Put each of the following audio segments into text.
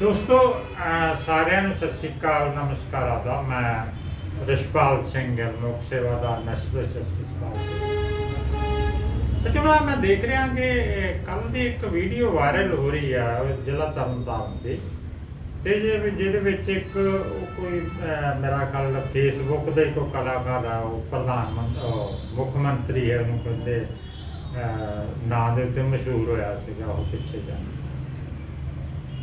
ਦੋਸਤੋ ਸਾਰਿਆਂ ਨੂੰ ਸਤਿ ਸ੍ਰੀ ਅਕਾਲ, ਨਮਸਕਾਰ ਆਦਾ। ਮੈਂ ਰਿਸ਼ਪਾਲ ਸਿੰਘ ਲੋਕ ਸੇਵਾ ਦਾ ਨੈਸ਼ਨਲ ਜਸਟਿਸ ਪਾਰਟੀ। ਸੱਜਣਾ ਮੈਂ ਦੇਖ ਰਿਹਾ ਕਿ ਕੱਲ ਦੀ ਇੱਕ ਵੀਡੀਓ ਵਾਇਰਲ ਹੋ ਰਹੀ ਆ ਉਹ ਜ਼ਿਲ੍ਹਾ ਤਰਨਤਾਰਨ ਦੀ। ਤੇ ਜੇ ਜਿਹਦੇ ਵਿੱਚ ਇੱਕ ਕੋਈ ਮੇਰਾ ਖਿਆਲ ਫੇਸਬੁੱਕ ਦਾ ਇੱਕ ਕਲਾਕਾਰ ਆ, ਉਹ ਪ੍ਰਧਾਨ ਮੰਤਰੀ ਮੁੱਖ ਮੰਤਰੀ ਹੈ, ਉਹਨੂੰ ਕਹਿੰਦੇ ਨਾਂ ਦੇ ਉੱਤੇ ਮਸ਼ਹੂਰ ਹੋਇਆ ਸੀਗਾ, ਉਹ ਪਿੱਛੇ ਜਾ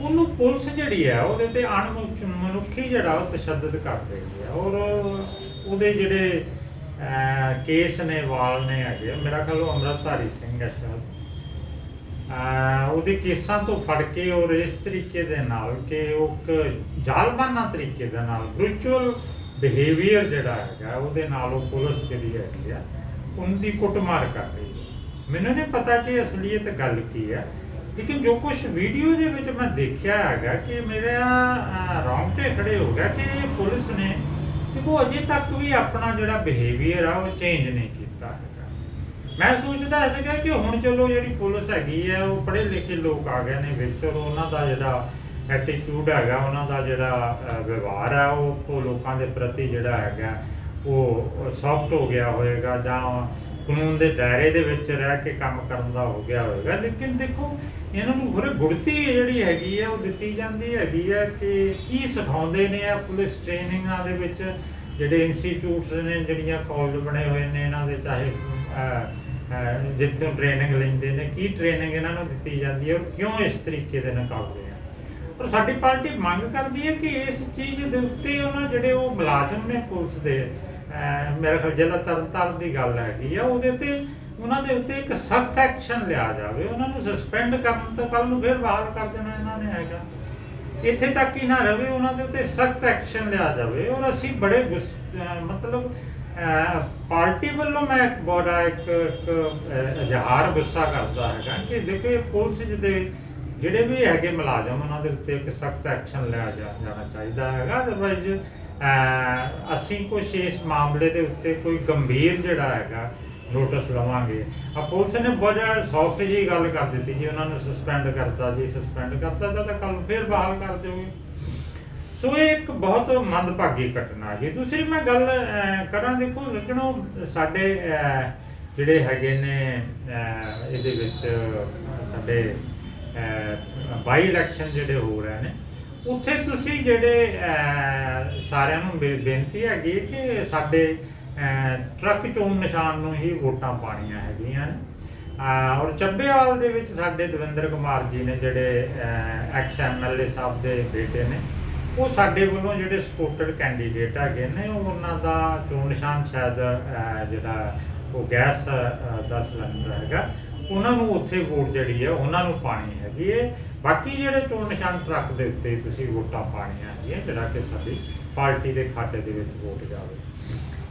ਉਹਨੂੰ ਪੁਲਿਸ ਜਿਹੜੀ ਹੈ ਉਹਦੇ ਤੇ ਅਣਮਨੁੱਖ ਮਨੁੱਖੀ ਜਿਹੜਾ ਉਹ ਤਸ਼ੱਦਦ ਕਰ ਰਹੀ ਹੈ। ਔਰ ਉਹਦੇ ਜਿਹੜੇ ਕੇਸ ਨੇ ਵਾਲ ਨੇ ਹੈਗੇ ਆ, ਮੇਰਾ ਖਿਆਲ ਉਹ ਅੰਮ੍ਰਿਤਧਾਰੀ ਸਿੰਘ ਹੈ ਸ਼ਾਇਦ। ਉਹਦੇ ਕੇਸਾਂ ਤੋਂ ਫੜ ਕੇ ਔਰ ਇਸ ਤਰੀਕੇ ਦੇ ਨਾਲ ਕਿ ਉਹ ਇੱਕ ਜ਼ਾਲਮਾਨਾ ਤਰੀਕੇ ਦੇ ਨਾਲ ਬ੍ਰਿਚੁਅਲ ਬਿਹੇਵੀਅਰ ਜਿਹੜਾ ਹੈਗਾ ਉਹਦੇ ਨਾਲ ਉਹ ਪੁਲਿਸ ਜਿਹੜੀ ਹੈਗੀ ਆ ਉਹਦੀ ਕੁੱਟਮਾਰ ਕਰ ਰਹੀ ਹੈ। ਮੈਨੂੰ ਨਹੀਂ ਪਤਾ ਕਿ ਅਸਲੀਅਤ ਗੱਲ ਕੀ ਹੈ। ਲੇਕਿਨ ਜੋ ਕੁਝ ਵੀਡੀਓ ਦੇ ਵਿੱਚ ਮੈਂ ਦੇਖਿਆ ਹੈਗਾ ਕਿ ਮੇਰਾ ਅਹ, ਰੌਂਗਟੇ ਖੜੇ ਹੋ ਗਿਆ ਕਿ ਪੁਲਿਸ ਨੇ ਕਿ ਉਹ ਅਜੇ ਤੱਕ ਵੀ ਆਪਣਾ ਜਿਹੜਾ ਬਿਹੇਵੀਅਰ ਆ ਉਹ ਚੇਂਜ ਨਹੀਂ ਕੀਤਾ ਹੈਗਾ। ਮੈਂ ਸੋਚਦਾ ਸੀਗਾ ਕਿ ਹੁਣ ਚਲੋ ਜਿਹੜੀ ਪੁਲਿਸ ਹੈਗੀ ਹੈ ਉਹ ਪੜ੍ਹੇ ਲਿਖੇ ਲੋਕ ਆ ਗਏ ਨੇ ਵਿੱਚ ਚਲੋ ਉਹਨਾਂ ਦਾ ਜਿਹੜਾ ਐਟੀਟਿਊਡ ਹੈਗਾ ਉਹਨਾਂ ਦਾ ਜਿਹੜਾ ਵਿਵਹਾਰ ਆ ਉਹ ਉਹ ਲੋਕਾਂ ਦੇ ਪ੍ਰਤੀ ਜਿਹੜਾ ਹੈਗਾ ਉਹ ਸੌਫਟ ਹੋ ਗਿਆ ਹੋਵੇਗਾ ਜਾਂ ਕਾਨੂੰਨ ਦੇ ਦਾਇਰੇ ਦੇ ਵਿੱਚ ਰਹਿ ਕੇ ਕੰਮ ਕਰਨ ਦਾ ਹੋ ਗਿਆ ਹੋਵੇਗਾ ਲੇਕਿਨ ਦੇਖੋ, ਇਹਨਾਂ ਨੂੰ ਹੋਰ ਗੁੜਤੀ ਜਿਹੜੀ ਹੈਗੀ ਹੈ, ਉਹ ਦਿੱਤੀ ਜਾਂਦੀ ਹੈਗੀ ਹੈ ਕਿ ਕੀ ਸਿਖਾਉਂਦੇ ਨੇ ਆ ਪੁਲਿਸ ਟ੍ਰੇਨਿੰਗਾਂ ਦੇ ਵਿੱਚ? ਜਿਹੜੇ ਇੰਸਟੀਚਿਊਟਸ ਨੇ, ਜਿਹੜੀਆਂ ਕਾਲਜ ਬਣੇ ਹੋਏ ਨੇ, ਇਹਨਾਂ ਦੇ ਚਾਹੇ ਜਿੱਥੋਂ ਟ੍ਰੇਨਿੰਗ ਲੈਂਦੇ ਨੇ, ਕੀ ਟ੍ਰੇਨਿੰਗ ਇਹਨਾਂ ਨੂੰ ਦਿੱਤੀ ਜਾਂਦੀ ਹੈ ਔਰ ਕਿਉਂ ਇਸ ਤਰੀਕੇ ਦੇ ਨਕਾਬਦੇ ਆ? ਔਰ ਸਾਡੀ ਪਾਰਟੀ ਮੰਗ ਕਰਦੀ ਹੈ ਕਿ ਇਸ ਚੀਜ਼ ਦੇ ਉੱਤੇ ਉਹਨਾਂ ਜਿਹੜੇ ਉਹ ਮੁਲਾਜ਼ਮ ਨੇ ਪੁਲਿਸ ਦੇ ਮੇਰੇ ਖਿਆਲ ਜ਼ਿਲ੍ਹਾ ਤਰਨਤਾਰਨ ਦੀ ਗੱਲ ਹੈਗੀ ਆ, ਉਹਦੇ ਤੇ ਉਹਨਾਂ ਦੇ ਉੱਤੇ ਇੱਕ ਸਖਤ ਐਕਸ਼ਨ ਲਿਆ ਜਾਵੇ। ਉਹਨਾਂ ਨੂੰ ਸਸਪੈਂਡ ਕਰਨ ਤੋਂ ਕੱਲ ਨੂੰ ਫਿਰ ਬਾਹਰ ਕਰ ਦੇਣਾ ਇਹਨਾਂ ਨੇ ਹੈਗਾ। ਇੱਥੇ ਤੱਕ ਹੀ ਨਾ ਰਵੇ, ਉਹਨਾਂ ਦੇ ਉੱਤੇ ਸਖਤ ਐਕਸ਼ਨ ਲਿਆ ਜਾਵੇ। ਔਰ ਅਸੀਂ ਬੜੇ ਗੁੱਸ- ਮਤਲਬ ਪਾਰਟੀ ਵੱਲੋਂ ਮੈਂ ਇੱਕ ਬੜਾ ਇੱਕ ਇੱਕ ਇਜ਼ਹਾਰ ਗੁੱਸਾ ਕਰਦਾ ਹੈਗਾ ਕਿ ਦੇਖੋ, ਇਹ ਪੁਲਿਸ ਦੇ ਜਿਹੜੇ ਵੀ ਹੈਗੇ ਮੁਲਾਜ਼ਮ, ਉਹਨਾਂ ਦੇ ਉੱਤੇ ਇੱਕ ਸਖਤ ਐਕਸ਼ਨ ਲਿਆ ਜਾ- ਜਾਣਾ ਚਾਹੀਦਾ ਹੈਗਾ। ਅਦਰਵਾਈਜ਼ ਅਸੀਂ ਕੁਛ ਇਸ ਮਾਮਲੇ ਦੇ ਉੱਤੇ ਕੋਈ ਗੰਭੀਰ ਜਿਹੜਾ ਹੈਗਾ ਨੋਟਿਸ ਲਵਾਂਗੇ। ਆ ਪੁਲਿਸ ਨੇ ਬੜਾ ਸੌਫਟ ਜੀ ਗੱਲ ਕਰ ਦਿੱਤੀ ਜੀ, ਉਹਨਾਂ ਨੂੰ ਸਸਪੈਂਡ ਕਰਤਾ ਜੀ ਸਸਪੈਂਡ ਕਰਤਾ ਤਾਂ ਕੱਲ ਫਿਰ ਬਹਾਲ ਕਰ ਦਿਓਗੇ। ਸੋ ਇਹ ਇੱਕ ਬਹੁਤ ਮੰਦਭਾਗੀ ਘਟਨਾ ਹੈਗੀ ਦੂਸਰੀ ਮੈਂ ਗੱਲ ਕਰਾਂ, ਦੇਖੋ, ਸੱਜਣੋ, ਸਾਡੇ ਜਿਹੜੇ ਹੈਗੇ ਨੇ ਇਹਦੇ ਵਿੱਚ ਸਾਡੇ ਬਾਈ ਇਲੈਕਸ਼ਨ ਜਿਹੜੇ ਹੋ ਰਹੇ ਨੇ ਉੱਥੇ ਤੁਸੀਂ ਜਿਹੜੇ ਸਾਰਿਆਂ ਨੂੰ ਬੇ- ਬੇਨਤੀ ਹੈਗੀ ਕਿ ਸਾਡੇ ਟਰੱਕ ਚੋਣ ਨਿਸ਼ਾਨ ਨੂੰ ਹੀ ਵੋਟਾਂ ਪਾਣੀਆਂ ਹੈਗੀਆਂ ਨੇ। ਔਰ ਚੱਬੇਵਾਲ ਦੇ ਵਿੱਚ ਸਾਡੇ ਦਵਿੰਦਰ ਕੁਮਾਰ ਜੀ ਨੇ ਜਿਹੜੇ ਐਕਸ ਐਮਐਲਏ ਸਾਹਿਬ ਦੇ ਬੇਟੇ ਨੇ, ਉਹ ਸਾਡੇ ਵੱਲੋਂ ਜਿਹੜੇ ਸਪੋਰਟਡ ਕੈਂਡੀਡੇਟ ਹੈਗੇ ਨੇ ਉਹਨਾਂ ਦਾ ਚੋਣ ਨਿਸ਼ਾਨ ਸ਼ਾਇਦ ਜਿਹੜਾ ਉਹ ਗੈਸ ਦਾ ਸਿਲੰਡਰ ਹੈਗਾ। ਉਹਨਾਂ ਨੂੰ ਉੱਥੇ ਵੋਟ ਜਿਹੜੀ ਹੈ, ਉਹਨਾਂ ਨੂੰ ਪਾਣੀ ਹੈਗੀ ਹੈ। ਬਾਕੀ ਜਿਹੜੇ ਚੋਣ ਨਿਸ਼ਾਨ ਟਰੱਕ ਦੇ ਉੱਤੇ ਤੁਸੀਂ ਵੋਟਾਂ ਪਾਣੀਆਂ ਹੈਗੀਆਂ, ਜਿਹੜਾ ਕਿ ਸਾਡੀ ਪਾਰਟੀ ਦੇ ਖਾਤੇ ਦੇ ਵਿੱਚ ਵੋਟ ਜਾਵੇ।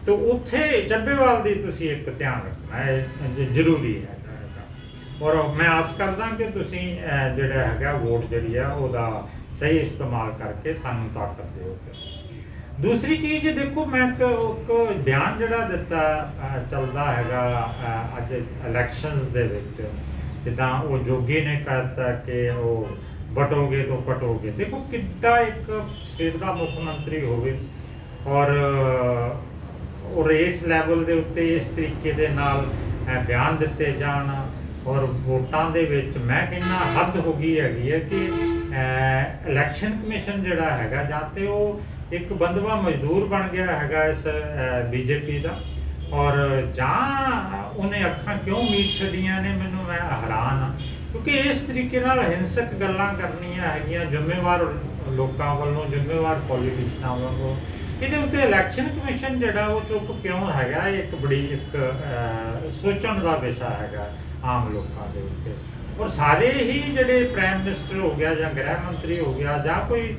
ਤਾਂ ਉੱਥੇ ਚੱਬੇਵਾਲ ਦੀ ਤੁਸੀਂ ਇੱਕ ਧਿਆਨ ਰੱਖਣਾ ਹੈ ਜ਼ਰੂਰੀ ਹੈ। ਔਰ ਮੈਂ ਆਸ ਕਰਦਾ ਕਿ ਤੁਸੀਂ ਜਿਹੜਾ ਹੈਗਾ ਵੋਟ ਜਿਹੜੀ ਆ, ਉਹਦਾ ਸਹੀ ਇਸਤੇਮਾਲ ਕਰਕੇ ਸਾਨੂੰ ਤਾਕਤ ਦਿਓਗੇ ਦੂਸਰੀ ਚੀਜ਼ ਦੇਖੋ ਮੈਂ ਇੱਕ ਬਿਆਨ ਜਿਹੜਾ ਦਿੱਤਾ ਚੱਲਦਾ ਹੈਗਾ ਅੱਜ ਇਲੈਕਸ਼ਨਸ ਦੇ ਵਿੱਚ। ਜਿੱਦਾਂ ਉਹ ਜੋਗੀ ਨੇ ਕਹਿਤਾ ਕਿ ਉਹ ਬਟੋਗੇ ਤੋਂ ਪਟੋਗੇ ਦੇਖੋ ਕਿੱਡਾ ਇੱਕ ਸਟੇਟ ਦਾ ਮੁੱਖ ਮੰਤਰੀ ਹੋਵੇ ਔਰ ਅਹ, ਔਰ ਇਸ ਲੈਵਲ ਦੇ ਉੱਤੇ ਇਸ ਤਰੀਕੇ ਦੇ ਨਾਲ ਬਿਆਨ ਦਿੱਤੇ ਜਾਣ ਔਰ ਵੋਟਾਂ ਦੇ ਵਿੱਚ ਮੈਂ ਕਹਿੰਦਾ ਹੱਦ ਹੋ ਗਈ ਹੈਗੀ ਹੈ ਕਿ ਇਲੈਕਸ਼ਨ ਕਮਿਸ਼ਨ ਜਿਹੜਾ ਹੈਗਾ, ਜਾਂ ਤੇ ਉਹ ਇੱਕ ਬੰਦਵਾ ਮਜ਼ਦੂਰ ਬਣ ਗਿਆ ਹੈਗਾ ਇਸ ਬੀਜੇਪੀ ਦਾ। ਔਰ ਜਾਂ ਉਹਨੇ ਅੱਖਾਂ ਕਿਉਂ ਮੀਟ ਛੱਡੀਆਂ ਨੇ, ਮੈਨੂੰ ਮੈਂ ਹੈਰਾਨ ਹਾਂ। ਕਿਉਂਕਿ ਇਸ ਤਰੀਕੇ ਨਾਲ ਹਿੰਸਕ ਗੱਲਾਂ ਕਰਨੀਆਂ ਹੈਗੀਆਂ ਜ਼ਿੰਮੇਵਾਰ ਲੋਕਾਂ ਵੱਲੋਂ, ਜ਼ਿੰਮੇਵਾਰ ਪੋਲੀਟੀਸ਼ੀਅਨਾਂ ਵੱਲੋਂ। ਇਹਦੇ ਉੱਤੇ ਇਲੈਕਸ਼ਨ ਕਮਿਸ਼ਨ ਜਿਹੜਾ ਉਹ ਚੁੱਪ ਕਿਉਂ ਹੈਗਾ, ਇਹ ਇੱਕ ਬੜੀ ਇੱਕ ਸੋਚਣ ਦਾ ਵਿਸ਼ਾ ਹੈਗਾ ਆਮ ਲੋਕਾਂ ਦੇ ਉੱਤੇ। ਔਰ ਸਾਰੇ ਹੀ ਜਿਹੜੇ ਪ੍ਰਾਈਮ ਮਿਨਿਸਟਰ ਹੋ ਗਿਆ ਜਾਂ ਗ੍ਰਹਿ ਮੰਤਰੀ ਹੋ ਗਿਆ ਜਾਂ ਕੋਈ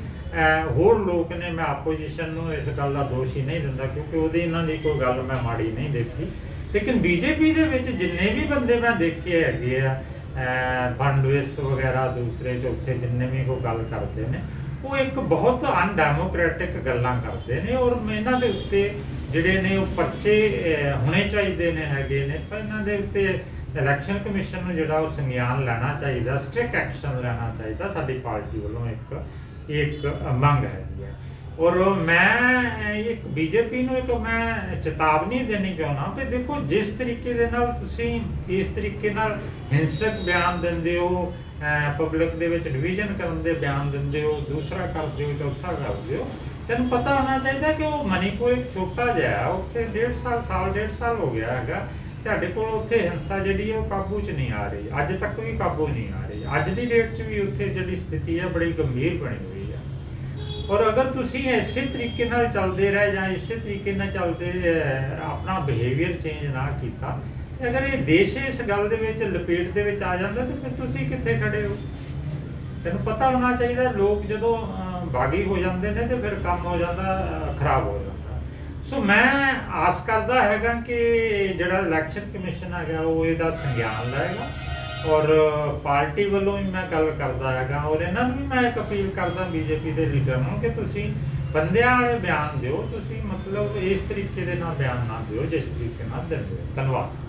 ਹੋਰ ਲੋਕ ਨੇ ਮੈਂ ਆਪੋਜੀਸ਼ਨ ਨੂੰ ਇਸ ਗੱਲ ਦਾ ਦੋਸ਼ ਹੀ ਨਹੀਂ ਦਿੰਦਾ ਕਿਉਂਕਿ ਉਹਦੀ ਇਹਨਾਂ ਦੀ ਕੋਈ ਗੱਲ ਮੈਂ ਮਾੜੀ ਨਹੀਂ ਦੇਖੀ। ਲੇਕਿਨ ਬੀਜੇਪੀ ਦੇ ਵਿੱਚ ਜਿੰਨੇ ਵੀ ਬੰਦੇ ਮੈਂ ਦੇਖੇ ਹੈਗੇ ਆ ਅਹ, ਫੰਡਵੇਸ ਵਗੈਰਾ ਦੂਸਰੇ ਚੌਥੇ ਜਿੰਨੇ ਵੀ ਕੋਈ ਗੱਲ ਕਰਦੇ ਨੇ ਉਹ ਇੱਕ ਬਹੁਤ ਅਨਡੈਮੋਕ੍ਰੈਟਿਕ ਗੱਲਾਂ ਕਰਦੇ ਨੇ ਔਰ ਇਹਨਾਂ ਦੇ ਉੱਤੇ ਜਿਹੜੇ ਨੇ ਉਹ ਪਰਚੇ ਹੋਣੇ ਚਾਹੀਦੇ ਨੇ ਹੈਗੇ ਨੇ ਪਰ ਇਹਨਾਂ ਦੇ ਉੱਤੇ ਇਲੈਕਸ਼ਨ ਕਮਿਸ਼ਨ ਨੂੰ ਜਿਹੜਾ ਉਹ ਸੰਗਿਆਨ ਲੈਣਾ ਚਾਹੀਦਾ ਸਟ੍ਰਿਕਟ ਐਕਸ਼ਨ ਲੈਣਾ ਚਾਹੀਦਾ ਸਾਡੀ ਪਾਰਟੀ ਵੱਲੋਂ ਇੱਕ ਇੱਕ ਮੰਗ ਹੈਗੀ ਹੈ ਔਰ ਮੈਂ ਇੱਕ ਬੀਜੇਪੀ ਨੂੰ ਇੱਕ ਮੈਂ ਚੇਤਾਵਨੀ ਦੇਣੀ ਚਾਹੁੰਦਾ ਕਿ ਦੇਖੋ ਜਿਸ ਤਰੀਕੇ ਦੇ ਨਾਲ ਤੁਸੀਂ ਇਸ ਤਰੀਕੇ ਨਾਲ ਹਿੰਸਕ ਬਿਆਨ ਦਿੰਦੇ ਹੋ ਪਬਲਿਕ ਦੇ ਵਿੱਚ ਡਿਵੀਜ਼ਨ ਕਰਨ ਦੇ ਬਿਆਨ ਦਿੰਦੇ ਹੋ, ਦੂਸਰਾ ਕਰਦੇ ਹੋ, ਚੌਥਾ ਕਰਦੇ ਹੋ, ਤੈਨੂੰ ਪਤਾ ਹੋਣਾ ਚਾਹੀਦਾ ਕਿ ਉਹ ਮਨੀਪੁਰ ਇੱਕ ਛੋਟਾ ਜਿਹਾ, ਉੱਥੇ ਡੇਢ ਸਾਲ ਸਾਲ, ਡੇਢ ਸਾਲ ਹੋ ਗਿਆ ਹੈਗਾ। ਤੁਹਾਡੇ ਕੋਲ ਉੱਥੇ ਹਿੰਸਾ ਜਿਹੜੀ ਹੈ ਉਹ ਕਾਬੂ 'ਚ ਨਹੀਂ ਆ ਰਹੀ। ਅੱਜ ਤੱਕ ਵੀ ਕਾਬੂ ਨਹੀਂ ਆ ਰਹੀ। ਅੱਜ ਦੀ ਡੇਟ 'ਚ ਵੀ ਉੱਥੇ ਜਿਹੜੀ ਸਥਿਤੀ ਹੈ ਬੜੀ ਗੰਭੀਰ ਬਣੀ ਹੋਈ ਹੈ। ਔਰ ਅਗਰ ਤੁਸੀਂ ਇਸੇ ਤਰੀਕੇ ਨਾਲ ਚੱਲਦੇ ਰਹੇ ਜਾਂ ਇਸੇ ਤਰੀਕੇ ਨਾਲ ਚੱਲਦੇ ਆਪਣਾ ਬਿਹੇਵੀਅਰ ਚੇਂਜ ਨਾ ਕੀਤਾ ਅਗਰ ਇਹ ਦੇਸ਼ ਇਸ ਗੱਲ ਦੇ ਵਿੱਚ ਲਪੇਟ ਦੇ ਵਿੱਚ ਆ ਜਾਂਦਾ, ਤਾਂ ਫਿਰ ਤੁਸੀਂ ਕਿੱਥੇ ਖੜੇ ਹੋ? ਤੈਨੂੰ ਪਤਾ ਹੋਣਾ ਚਾਹੀਦਾ, ਲੋਕ ਜਦੋਂ ਬਾਗੀ ਹੋ ਜਾਂਦੇ ਨੇ ਤੇ ਫਿਰ ਕੰਮ ਹੋ ਜਾਂਦਾ ਖਰਾਬ ਹੋ ਜਾਂਦਾ। ਸੋ ਮੈਂ ਆਸ ਕਰਦਾ ਹੈਗਾ ਕਿ ਜਿਹੜਾ ਇਲੈਕਸ਼ਨ ਕਮਿਸ਼ਨ ਹੈਗਾ, ਉਹ ਇਹਦਾ ਸੰਗਿਆਨ ਲਏਗਾ ਔਰ ਪਾਰਟੀ ਵੱਲੋਂ ਵੀ ਮੈਂ ਗੱਲ ਕਰਦਾ ਹੈਗਾ ਔਰ ਇਹਨਾਂ ਨੂੰ ਵੀ ਮੈਂ ਇੱਕ ਅਪੀਲ ਕਰਦਾ ਬੀਜੇਪੀ ਦੇ ਲੀਡਰ ਨੂੰ ਕਿ ਤੁਸੀਂ ਬੰਦਿਆਂ ਵਾਲੇ ਬਿਆਨ ਦਿਓ, ਤੁਸੀਂ ਮਤਲਬ ਇਸ ਤਰੀਕੇ ਦੇ ਨਾਲ ਬਿਆਨ ਨਾ ਦਿਓ, ਜਿਸ ਤਰੀਕੇ ਨਾਲ ਦਿੰਦੇ ਹੋ। ਧੰਨਵਾਦ।